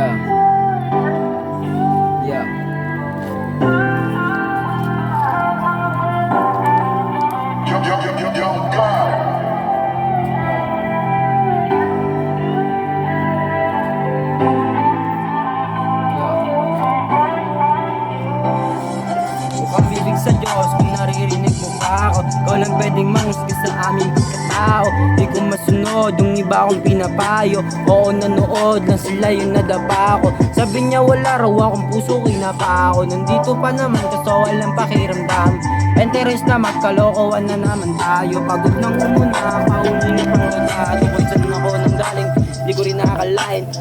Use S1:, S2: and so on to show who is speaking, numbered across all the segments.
S1: Yeah. Bibig sa Diyos kung naririnig mo pa ako Ikaw lang pwedeng manghusga sa aming pagkatao. Di ko masunod yung iba akong pinapayo. Oo nanood lang sila yung nadapa ako. Sabi niya wala raw akong puso kinapa ako. Nandito pa naman kaso walang pakiramdam. Interest na magkalokohan na naman tayo. Pagod nang umuna, pauwi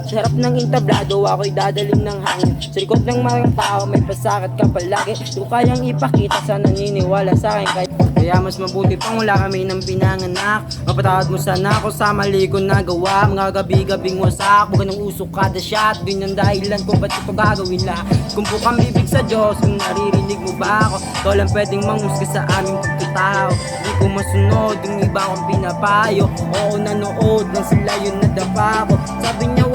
S1: Sa harap ng entablado ako'y dadaling ng hangin. Sa likod ng mga tao may pasakit ka palagi. Ko kayang ipakita sa naniniwala sa akin Kaya, kaya mas mabuti pang wala kami ng pinanganak. Mapatawad mo sana ako sa mali ko nagawa. Mga gabi-gabing wasak Huwag ng usok kada shot. Yun ang dahilan kung ba't ito gagawin lahat. Kung bukang bibig sa Diyos Kung naririnig mo ba ako Ikaw lang pwedeng manghusga sa aming pagkatao. Di ko masunod yung iba kong pinapayo. Oo nanood lang sila yun nadapa ako Sabi niya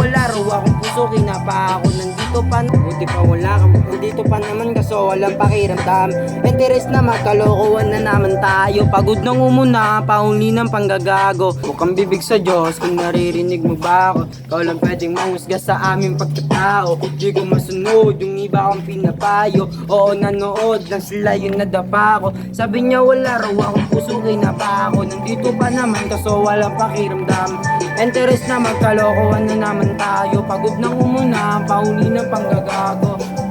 S1: puso kinapa ako Nandito pa Buti pa wala kang Nandito pa naman kaso walang pakiramdam. Interest na magkalokohan na naman tayo. Pagod nang umuna Pauli ng panggagago. Bukang bibig sa Diyos Kung naririnig mo ba ako. Ikaw lang pwedeng manghusga sa aming pagkatao Di ko masunod yung iba kong pinapayo. Oo nanood lang sila yun nadapa ako Sabi niya wala raw akong puso kinapa ako Nandito pa naman kaso walang pakiramdam Interest na magkalokohan na naman tayo. Pagod nang umuna Pauli ng panggagago